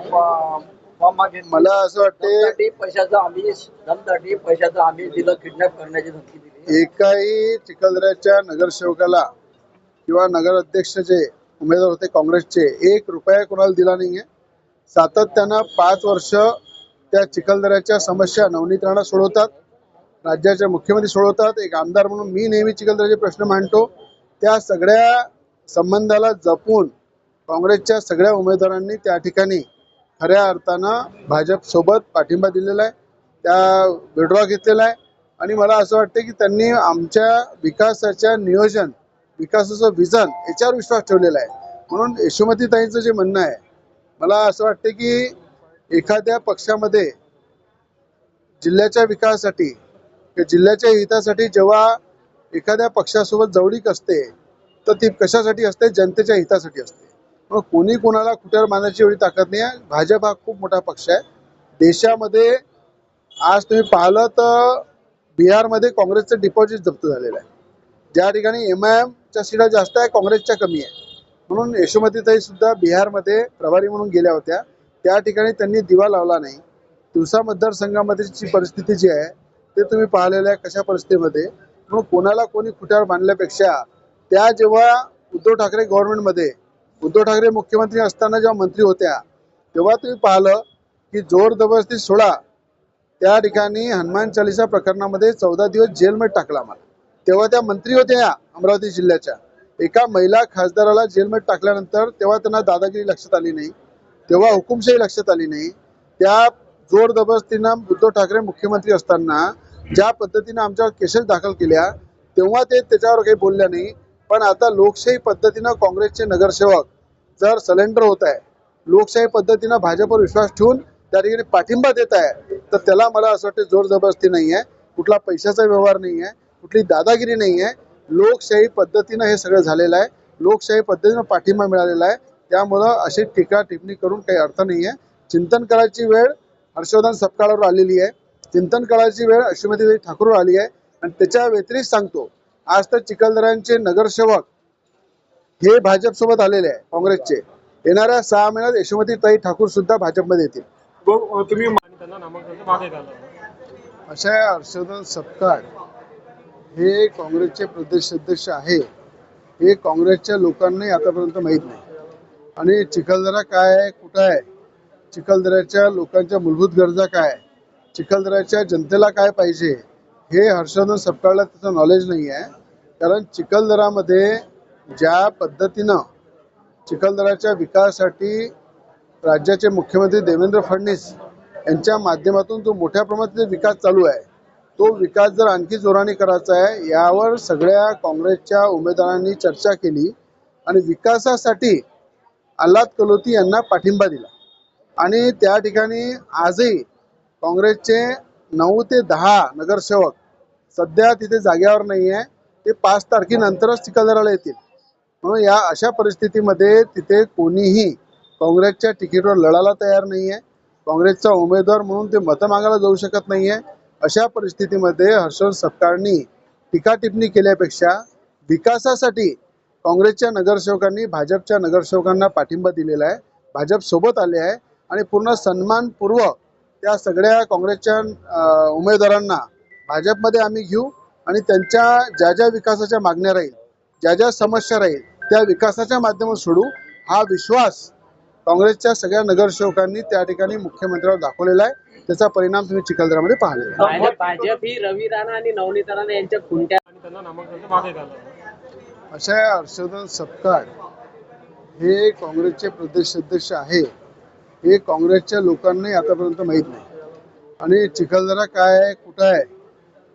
मला असं वाटते पैशाचं आम्ही दमदाटी पैशाचं आम्ही दिलं किडनॅप करण्याची धमकी दिली. एकाही चिखलदऱ्याच्या नगरसेवकाला किंवा नगर अध्यक्ष जे उमेदवार होते काँग्रेसचे एक रुपया कोणाला दिला नाहीये. सातत्यानं पाच वर्ष त्या चिखलदऱ्याच्या समस्या नवनीत राणा सोडवतात राज्याचे मुख्यमंत्री सोडवतात. एक आमदार म्हणून मी नेहमी चिखलदऱ्याचे प्रश्न मांडतो. त्या सगळ्या संबंधाला जपून काँग्रेसच्या सगळ्या उमेदवारांनी त्या ठिकाणी खऱ्या अर्थानं भाजपसोबत पाठिंबा दिलेला आहे त्या विड्रॉ घेतलेला आहे. आणि मला असं वाटतं की त्यांनी आमच्या विकासाच्या नियोजन विकासाचं विजन याच्यावर विश्वास ठेवलेला आहे. म्हणून यशोमतीताईंचं जे म्हणणं आहे मला असं वाटतं की एखाद्या पक्षामध्ये जिल्ह्याच्या विकासासाठी किंवा जिल्ह्याच्या हितासाठी जेव्हा एखाद्या पक्षासोबत जवळीक असते तर ती कशासाठी असते? जनतेच्या हितासाठी असते. मग कोणी कोणाला कुठे मारण्याची एवढी ताकद नाही आहे. भाजप हा खूप मोठा पक्ष आहे. देशामध्ये आज तुम्ही पाहिलं तर बिहारमध्ये काँग्रेसचं डिपॉझिट जप्त झालेलं आहे. ज्या ठिकाणी एम आय एमच्या सीटा जास्त आहे काँग्रेसच्या कमी आहे. म्हणून यशोमतीताई सुद्धा बिहारमध्ये प्रभारी म्हणून गेल्या होत्या. त्या ठिकाणी त्यांनी दिवा लावला नाही. दिवसा मतदारसंघामध्येची परिस्थिती जी आहे ते तुम्ही पाहिलेलं आहे कशा परिस्थितीमध्ये. म्हणून कोणाला कोणी खुट्यावर बांधल्यापेक्षा त्या जेव्हा उद्धव ठाकरे गव्हर्नमेंटमध्ये उद्धव ठाकरे मुख्यमंत्री असताना जेव्हा मंत्री होत्या तेव्हा तुम्ही पाहिलं की जोर जबरदस्ती सोळा त्या ठिकाणी हनुमान चालिसा प्रकरणामध्ये चौदा दिवस जेलमध्ये टाकला मला. तेव्हा त्या मंत्री होत्या अमरावती जिल्ह्याच्या. एका महिला खासदाराला जेलमध्ये टाकल्यानंतर तेव्हा त्यांना दादागिरी लक्षात आली नाही तेव्हा हुकुमशाही लक्षात आली नाही. त्या जोर जबरदस्तीनं उद्धव ठाकरे मुख्यमंत्री असताना ज्या पद्धतीनं आमच्यावर केसेस दाखल केल्या तेव्हा ते त्याच्यावर काही बोलल्या नाही. पण आता लोकशाही पद्धतीनं काँग्रेसचे नगरसेवक जर सलेंडर होत आहे लोकशाही पद्धतीनं भाजपवर विश्वास ठेवून त्या ठिकाणी पाठिंबा देत आहे तर त्याला मला असं वाटतं जोर जबरदस्ती नाही आहे. कुठला पैशाचा व्यवहार नाही आहे कुठली दादागिरी नाही आहे. लोकशाही पद्धतीनं हे सगळं झालेलं आहे. लोकशाही पद्धतीनं पाठिंबा मिळालेला आहे. त्यामुळं अशी टीका टिप्पणी करून काही अर्थ नाही आहे. चिंतन करायची वेळ हर्षवर्धन सपकाळावर आलेली आहे. चिंतन करायची वेळ अश्वमती ठाकूरवर आली आहे. आणि त्याच्या व्यतिरिक्त सांगतो आज तर चिखलदऱ्यांचे नगरसेवक हे भाजपसोबत आलेले आहे काँग्रेसचे. येणाऱ्या सहा महिन्यात यशोमतीताई ठाकूर सुद्धा भाजपमध्ये येतील. तुम्ही अशा हर्षवर्धन सपकाळ हे काँग्रेसचे प्रदेश अध्यक्ष आहे हे काँग्रेसच्या लोकांनाही आतापर्यंत माहीत नाही. आणि चिखलदरा काय आहे कुठं आहे? चिखलदऱ्याच्या लोकांच्या मूलभूत गरजा काय आहे? चिखलदऱ्याच्या जनतेला काय पाहिजे? हे हर्षवर्धन सपकाळला त्याचं नॉलेज नाही आहे कारण चिखलदरामध्ये ज्या पद्धतीनं चिखलदराच्या विकासासाठी राज्याचे मुख्यमंत्री देवेंद्र फडणवीस यांच्या माध्यमातून जो मोठ्या प्रमाणात विकास चालू आहे तो विकास जर आणखी जोराने करायचा आहे यावर सगळ्या काँग्रेसच्या उमेदवारांनी चर्चा केली आणि विकासासाठी आल्हाद कलोती यांना पाठिंबा दिला. आणि त्या ठिकाणी आजही काँग्रेसचे नऊ ते दहा नगरसेवक सध्या तिथे जाग्यावर नाही आहे ते पाच तारखेनंतरच चिखलदराला येतील. म्हणून या अशा परिस्थितीमध्ये तिथे कोणीही काँग्रेसच्या तिकीटवर लढायला तयार नाही आहे काँग्रेसचा उमेदवार म्हणून ते मतं मागायला जाऊ शकत नाही आहे अशा परिस्थितीमध्ये हर्षवर्धन सपकाळनी टीका टिप्पणी केल्यापेक्षा विकासासाठी काँग्रेसच्या नगरसेवकांनी भाजपच्या नगरसेवकांना पाठिंबा दिलेला आहे. भाजप सोबत आले आहे आणि पूर्ण सन्मानपूर्वक त्या सगळ्या काँग्रेसच्या उमेदवारांना भाजपमध्ये आम्ही घेऊ आणि त्यांच्या ज्या ज्या विकासाच्या मागण्या राहील ज्या ज्या समस्या राहील त्या विकासाच्या माध्यमातून सोडू हा विश्वास काँग्रेसच्या सगळ्या नगरसेवकांनी त्या ठिकाणी मुख्यमंत्र्यावर दाखवलेला आहे. त्याचा परिणाम तुम्ही चिखलदरामध्ये पाहिलेला आहे भाजप ही रवी राणा आणि नवनीत राणा यांच्या खुंट्या अशा हर्षवर्धन सपकाळ हे काँग्रेसचे प्रदेश अध्यक्ष आहे हे काँग्रेसच्या लोकांनाही आतापर्यंत माहीत नाही. आणि चिखलदरा काय आहे कुठं आहे?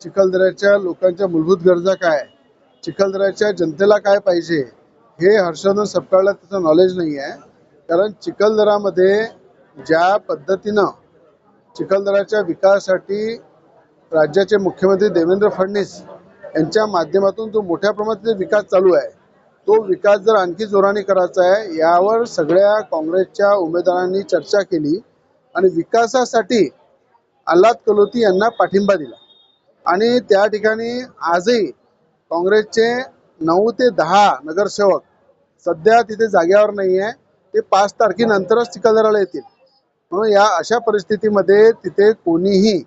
चिखलदऱ्याच्या लोकांच्या मूलभूत गरजा काय आहे? चिखलदऱ्याच्या जनतेला काय पाहिजे? हे हर्षवर्धन सपकाळला त्याचं नॉलेज नाही आहे. कारण चिखलदरामध्ये ज्या पद्धतीनं चिखलदराच्या विकासासाठी राज्याचे मुख्यमंत्री देवेंद्र फडणवीस यांच्या माध्यमातून जो मोठ्या प्रमाणात विकास चालू आहे तो विकास जर आणखी जोराने करायचा आहे यावर सगळ्या काँग्रेसच्या उमेदवारांनी चर्चा केली आणि विकासासाठी आल्हाद कलोती यांना पाठिंबा दिला. आणि त्या ठिकाणी आजही काँग्रेसचे नऊ ते दहा नगरसेवक सध्या तिथे जाग्यावर नाही आहे ते पाच तारखेनंतरच चिखलदराला येतील. म्हणून या अशा परिस्थितीमध्ये तिथे कोणीही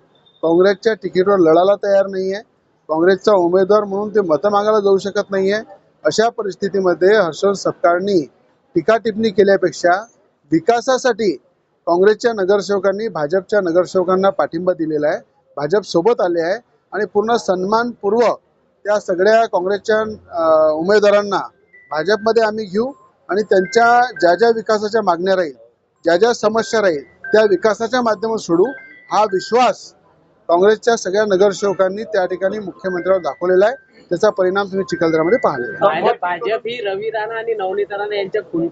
काँग्रेसच्या तिकीटवर लढायला तयार नाही आहे काँग्रेसचा उमेदवार म्हणून ते मतं मागायला जाऊ शकत नाही आहे अशा परिस्थितीमध्ये हर्षवर्ध सपकाळनी टीका टिप्पणी केल्यापेक्षा विकासासाठी काँग्रेसच्या नगरसेवकांनी भाजपच्या नगरसेवकांना पाठिंबा दिलेला आहे. भाजप सोबत आले आहे आणि पूर्ण सन्मानपूर्वक त्या सगळ्या काँग्रेसच्या उमेदवारांना भाजपमध्ये आम्ही घेऊ आणि त्यांच्या ज्या ज्या विकासाच्या मागण्या राहील ज्या ज्या समस्या राहील त्या विकासाच्या माध्यमात सोडू हा विश्वास काँग्रेसच्या सगळ्या नगरसेवकांनी त्या ठिकाणी मुख्यमंत्र्यावर दाखवलेला आहे. त्याचा परिणाम तुम्ही चिखलदऱ्यामध्ये पाहणार भाजप भाजप ही रवी राणा आणि नवनीत राणा यांच्या खुंट्या